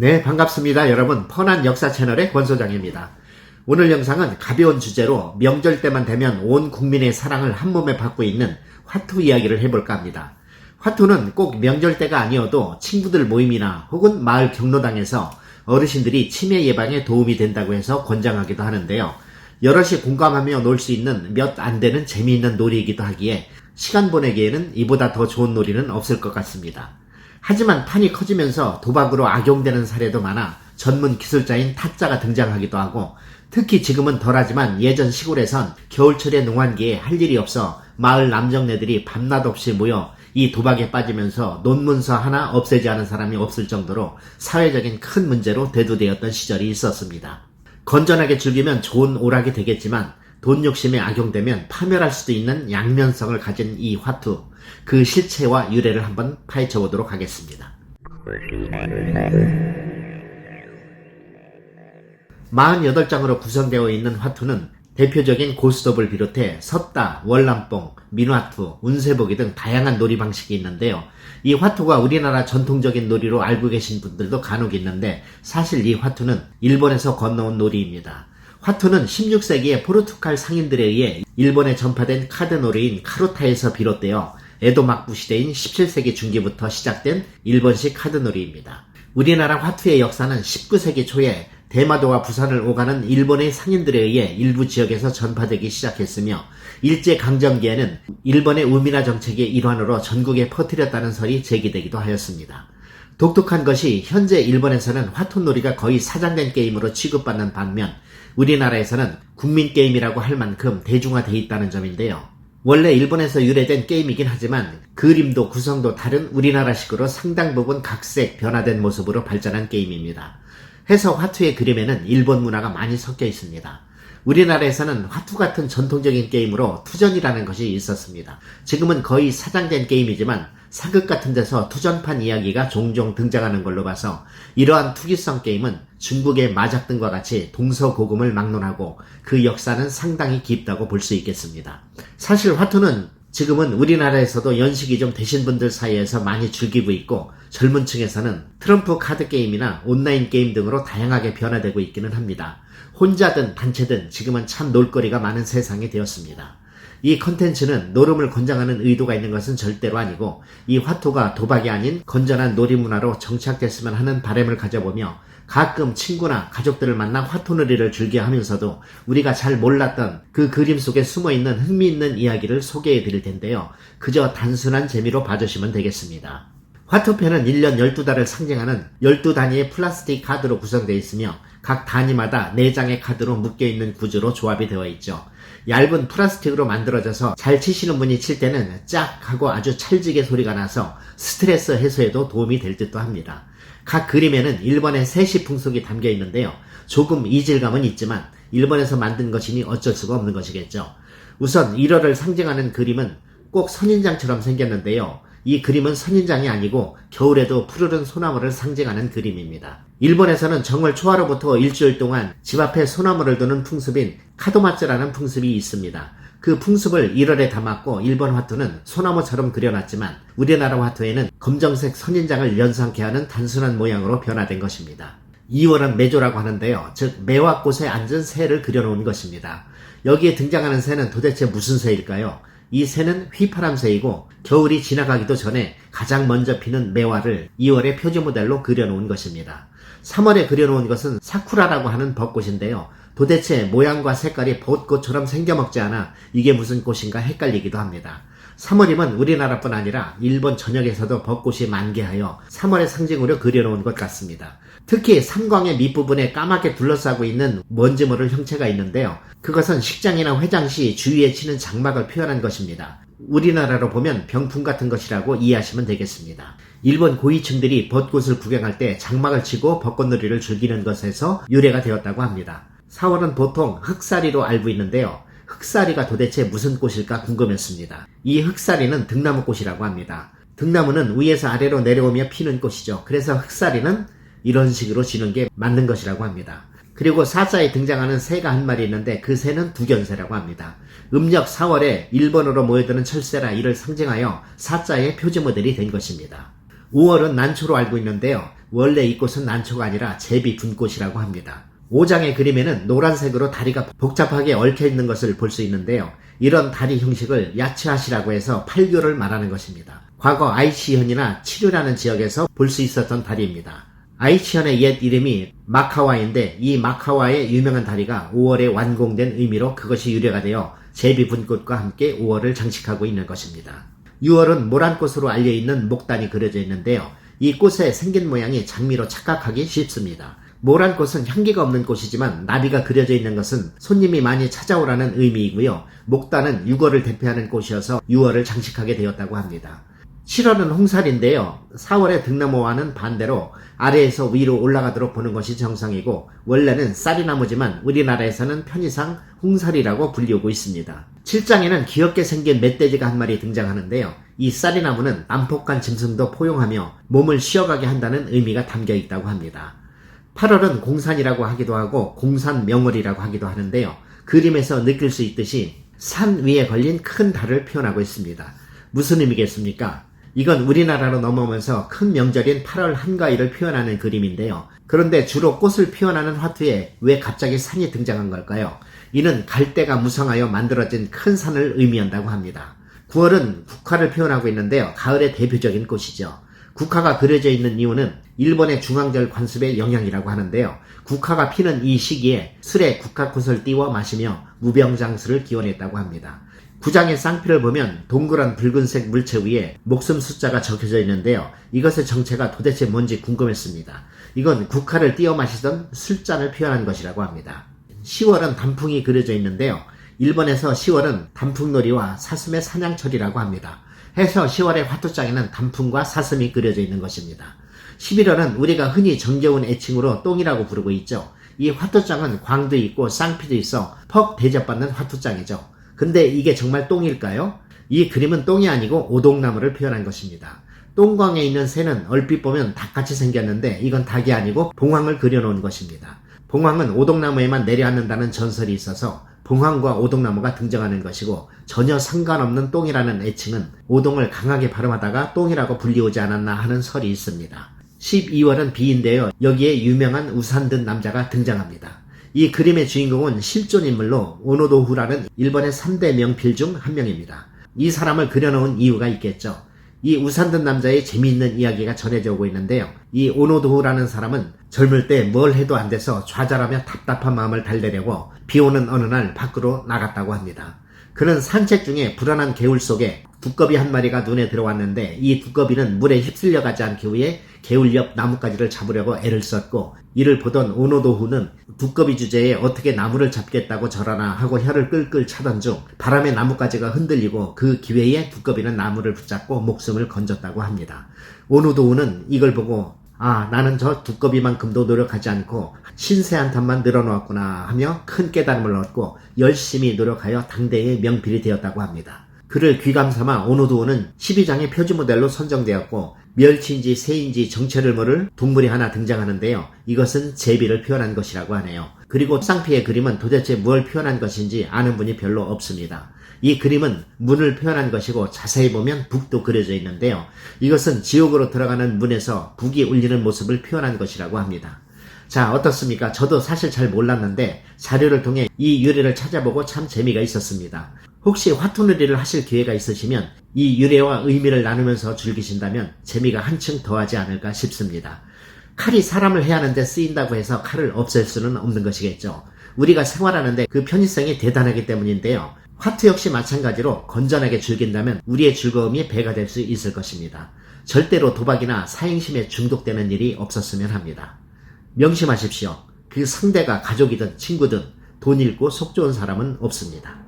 네, 반갑습니다. 여러분. 펀한 역사 채널의 권소장입니다. 오늘 영상은 가벼운 주제로 명절 때만 되면 온 국민의 사랑을 한 몸에 받고 있는 화투 이야기를 해볼까 합니다. 화투는 꼭 명절 때가 아니어도 친구들 모임이나 혹은 마을 경로당에서 어르신들이 치매 예방에 도움이 된다고 해서 권장하기도 하는데요. 여럿이 공감하며 놀 수 있는 몇 안 되는 재미있는 놀이이기도 하기에 시간 보내기에는 이보다 더 좋은 놀이는 없을 것 같습니다. 하지만 판이 커지면서 도박으로 악용되는 사례도 많아 전문 기술자인 타짜가 등장하기도 하고 특히 지금은 덜하지만 예전 시골에선 겨울철에 농한기에 할 일이 없어 마을 남정네들이 밤낮 없이 모여 이 도박에 빠지면서 논문서 하나 없애지 않은 사람이 없을 정도로 사회적인 큰 문제로 대두되었던 시절이 있었습니다. 건전하게 즐기면 좋은 오락이 되겠지만 돈 욕심에 악용되면 파멸할 수도 있는 양면성을 가진 이 화투, 그 실체와 유래를 한번 파헤쳐 보도록 하겠습니다. 48장으로 구성되어 있는 화투는 대표적인 고스톱을 비롯해 섰다, 월남뽕, 민화투, 운세보기 등 다양한 놀이 방식이 있는데요. 이 화투가 우리나라 전통적인 놀이로 알고 계신 분들도 간혹 있는데 사실 이 화투는 일본에서 건너온 놀이입니다. 화투는 16세기의 포르투갈 상인들에 의해 일본에 전파된 카드 놀이인 카루타에서 비롯되어 에도 막부 시대인 17세기 중기부터 시작된 일본식 카드 놀이입니다. 우리나라 화투의 역사는 19세기 초에 대마도와 부산을 오가는 일본의 상인들에 의해 일부 지역에서 전파되기 시작했으며 일제 강점기에는 일본의 우민화 정책의 일환으로 전국에 퍼뜨렸다는 설이 제기되기도 하였습니다. 독특한 것이 현재 일본에서는 화투놀이가 거의 사장된 게임으로 취급받는 반면 우리나라에서는 국민 게임이라고 할 만큼 대중화되어 있다는 점인데요. 원래 일본에서 유래된 게임이긴 하지만 그림도 구성도 다른 우리나라식으로 상당 부분 각색 변화된 모습으로 발전한 게임입니다. 해서 화투의 그림에는 일본 문화가 많이 섞여 있습니다. 우리나라에서는 화투 같은 전통적인 게임으로 투전이라는 것이 있었습니다. 지금은 거의 사장된 게임이지만 사극 같은 데서 투전판 이야기가 종종 등장하는 걸로 봐서 이러한 투기성 게임은 중국의 마작 등과 같이 동서고금을 막론하고 그 역사는 상당히 깊다고 볼 수 있겠습니다. 사실 화투는 지금은 우리나라에서도 연식이 좀 되신 분들 사이에서 많이 즐기고 있고 젊은 층에서는 트럼프 카드 게임이나 온라인 게임 등으로 다양하게 변화되고 있기는 합니다. 혼자든 단체든 지금은 참 놀거리가 많은 세상이 되었습니다. 이 컨텐츠는 노름을 권장하는 의도가 있는 것은 절대로 아니고 이 화투가 도박이 아닌 건전한 놀이 문화로 정착됐으면 하는 바람을 가져보며 가끔 친구나 가족들을 만나 화투놀이를 즐겨 하면서도 우리가 잘 몰랐던 그 그림 속에 숨어 있는 흥미있는 이야기를 소개해 드릴 텐데요. 그저 단순한 재미로 봐주시면 되겠습니다. 화투펜은 1년 12달을 상징하는 12단위의 플라스틱 카드로 구성되어 있으며 각 단위마다 4장의 카드로 묶여 있는 구조로 조합이 되어 있죠. 얇은 플라스틱으로 만들어져서 잘 치시는 분이 칠 때는 짝 하고 아주 찰지게 소리가 나서 스트레스 해소에도 도움이 될 듯도 합니다. 각 그림에는 일본의 세시 풍속이 담겨 있는데요. 조금 이질감은 있지만 일본에서 만든 것이니 어쩔 수가 없는 것이겠죠. 우선 1월을 상징하는 그림은 꼭 선인장처럼 생겼는데요. 이 그림은 선인장이 아니고 겨울에도 푸르른 소나무를 상징하는 그림입니다. 일본에서는 정월 초하로부터 일주일 동안 집 앞에 소나무를 두는 풍습인 카도마츠라는 풍습이 있습니다. 그 풍습을 1월에 담았고 일본 화투는 소나무처럼 그려놨지만 우리나라 화투에는 검정색 선인장을 연상케 하는 단순한 모양으로 변화된 것입니다. 2월은 매조라고 하는데요. 즉 매화꽃에 앉은 새를 그려놓은 것입니다. 여기에 등장하는 새는 도대체 무슨 새일까요? 이 새는 휘파람새이고 겨울이 지나가기도 전에 가장 먼저 피는 매화를 2월의 표지 모델로 그려놓은 것입니다. 3월에 그려놓은 것은 사쿠라라고 하는 벚꽃인데요. 도대체 모양과 색깔이 벚꽃처럼 생겨먹지 않아 이게 무슨 꽃인가 헷갈리기도 합니다. 3월이면 우리나라뿐 아니라 일본 전역에서도 벚꽃이 만개하여 3월의 상징으로 그려놓은 것 같습니다. 특히 삼광의 밑부분에 까맣게 둘러싸고 있는 먼지 모를 형체가 있는데요. 그것은 식장이나 회장 시 주위에 치는 장막을 표현한 것입니다. 우리나라로 보면 병풍 같은 것이라고 이해하시면 되겠습니다. 일본 고위층들이 벚꽃을 구경할 때 장막을 치고 벚꽃놀이를 즐기는 것에서 유래가 되었다고 합니다. 4월은 보통 흑사리로 알고 있는데요. 흑사리가 도대체 무슨 꽃일까 궁금했습니다. 이 흑사리는 등나무꽃이라고 합니다. 등나무는 위에서 아래로 내려오며 피는 꽃이죠. 그래서 흑사리는 이런 식으로 지는 게 맞는 것이라고 합니다. 그리고 사자에 등장하는 새가 한 마리 있는데 그 새는 두견새라고 합니다. 음력 4월에 일본으로 모여드는 철새라 이를 상징하여 사자의 표지 모델이 된 것입니다. 5월은 난초로 알고 있는데요. 원래 이 꽃은 난초가 아니라 제비 분꽃이라고 합니다. 5장의 그림에는 노란색으로 다리가 복잡하게 얽혀 있는 것을 볼 수 있는데요. 이런 다리 형식을 야츠하시라고 해서 팔교를 말하는 것입니다. 과거 아이치현이나 치료라는 지역에서 볼 수 있었던 다리입니다. 아이치현의 옛 이름이 마카와인데 이 마카와의 유명한 다리가 5월에 완공된 의미로 그것이 유래가 되어 제비 분꽃과 함께 5월을 장식하고 있는 것입니다. 6월은 모란꽃으로 알려있는 목단이 그려져 있는데요. 이 꽃의 생긴 모양이 장미로 착각하기 쉽습니다. 모란 꽃은 향기가 없는 꽃이지만 나비가 그려져 있는 것은 손님이 많이 찾아오라는 의미이고요. 목단은 6월을 대표하는 꽃이어서 6월을 장식하게 되었다고 합니다. 7월은 홍살인데요. 4월의 등나무와는 반대로 아래에서 위로 올라가도록 보는 것이 정상이고 원래는 쌀이나무지만 우리나라에서는 편의상 홍살이라고 불리우고 있습니다. 7장에는 귀엽게 생긴 멧돼지가 한 마리 등장하는데요. 이 쌀이나무는 난폭한 짐승도 포용하며 몸을 쉬어가게 한다는 의미가 담겨 있다고 합니다. 8월은 공산이라고 하기도 하고 공산 명월이라고 하기도 하는데요. 그림에서 느낄 수 있듯이 산 위에 걸린 큰 달을 표현하고 있습니다. 무슨 의미겠습니까? 이건 우리나라로 넘어오면서 큰 명절인 8월 한가위를 표현하는 그림인데요. 그런데 주로 꽃을 표현하는 화투에 왜 갑자기 산이 등장한 걸까요? 이는 갈대가 무성하여 만들어진 큰 산을 의미한다고 합니다. 9월은 국화를 표현하고 있는데요. 가을의 대표적인 꽃이죠. 국화가 그려져 있는 이유는 일본의 중앙절 관습의 영향이라고 하는데요. 국화가 피는 이 시기에 술에 국화꽃을 띄워 마시며 무병장수를 기원했다고 합니다. 구장의 쌍피를 보면 동그란 붉은색 물체 위에 목숨 숫자가 적혀져 있는데요. 이것의 정체가 도대체 뭔지 궁금했습니다. 이건 국화를 띄어 마시던 술잔을 표현한 것이라고 합니다. 10월은 단풍이 그려져 있는데요. 일본에서 10월은 단풍놀이와 사슴의 사냥철이라고 합니다. 해서 10월의 화투장에는 단풍과 사슴이 그려져 있는 것입니다. 11월은 우리가 흔히 정겨운 애칭으로 똥이라고 부르고 있죠. 이 화투장은 광도 있고 쌍피도 있어 퍽 대접받는 화투장이죠. 근데 이게 정말 똥일까요? 이 그림은 똥이 아니고 오동나무를 표현한 것입니다. 똥광에 있는 새는 얼핏 보면 닭같이 생겼는데 이건 닭이 아니고 봉황을 그려놓은 것입니다. 봉황은 오동나무에만 내려앉는다는 전설이 있어서 봉황과 오동나무가 등장하는 것이고 전혀 상관없는 똥이라는 애칭은 오동을 강하게 발음하다가 똥이라고 불리우지 않았나 하는 설이 있습니다. 12월은 비인데요. 여기에 유명한 우산 든 남자가 등장합니다. 이 그림의 주인공은 실존 인물로 오노도후라는 일본의 3대 명필 중 한 명입니다. 이 사람을 그려놓은 이유가 있겠죠. 이 우산 든 남자의 재미있는 이야기가 전해져 오고 있는데요. 이 오노도후라는 사람은 젊을 때 뭘 해도 안 돼서 좌절하며 답답한 마음을 달래려고 비 오는 어느 날 밖으로 나갔다고 합니다. 그는 산책 중에 불안한 개울 속에 두꺼비 한 마리가 눈에 들어왔는데 이 두꺼비는 물에 휩쓸려 가지 않기 위해 개울 옆 나뭇가지를 잡으려고 애를 썼고 이를 보던 오노도후는 두꺼비 주제에 어떻게 나무를 잡겠다고 저러나 하고 혀를 끌끌 차던 중 바람에 나뭇가지가 흔들리고 그 기회에 두꺼비는 나무를 붙잡고 목숨을 건졌다고 합니다. 오노도후는 이걸 보고 아, 나는 저 두꺼비만큼도 노력하지 않고 신세 한 탄만 늘어놓았구나 하며 큰 깨달음을 얻고 열심히 노력하여 당대의 명필이 되었다고 합니다. 그를 귀감 삼아 오노도우는 12장의 표지 모델로 선정되었고 멸치인지 새인지 정체를 모를 동물이 하나 등장하는데요. 이것은 제비를 표현한 것이라고 하네요. 그리고 쌍피의 그림은 도대체 무엇을 표현한 것인지 아는 분이 별로 없습니다. 이 그림은 문을 표현한 것이고 자세히 보면 북도 그려져 있는데요. 이것은 지옥으로 들어가는 문에서 북이 울리는 모습을 표현한 것이라고 합니다. 자, 어떻습니까? 저도 사실 잘 몰랐는데 자료를 통해 이 유래를 찾아보고 참 재미가 있었습니다. 혹시 화투놀이를 하실 기회가 있으시면 이 유래와 의미를 나누면서 즐기신다면 재미가 한층 더하지 않을까 싶습니다. 칼이 사람을 해하는데 쓰인다고 해서 칼을 없앨 수는 없는 것이겠죠. 우리가 생활하는데 그 편의성이 대단하기 때문인데요. 화투 역시 마찬가지로 건전하게 즐긴다면 우리의 즐거움이 배가 될 수 있을 것입니다. 절대로 도박이나 사행심에 중독되는 일이 없었으면 합니다. 명심하십시오. 그 상대가 가족이든 친구든 돈 잃고 속 좋은 사람은 없습니다.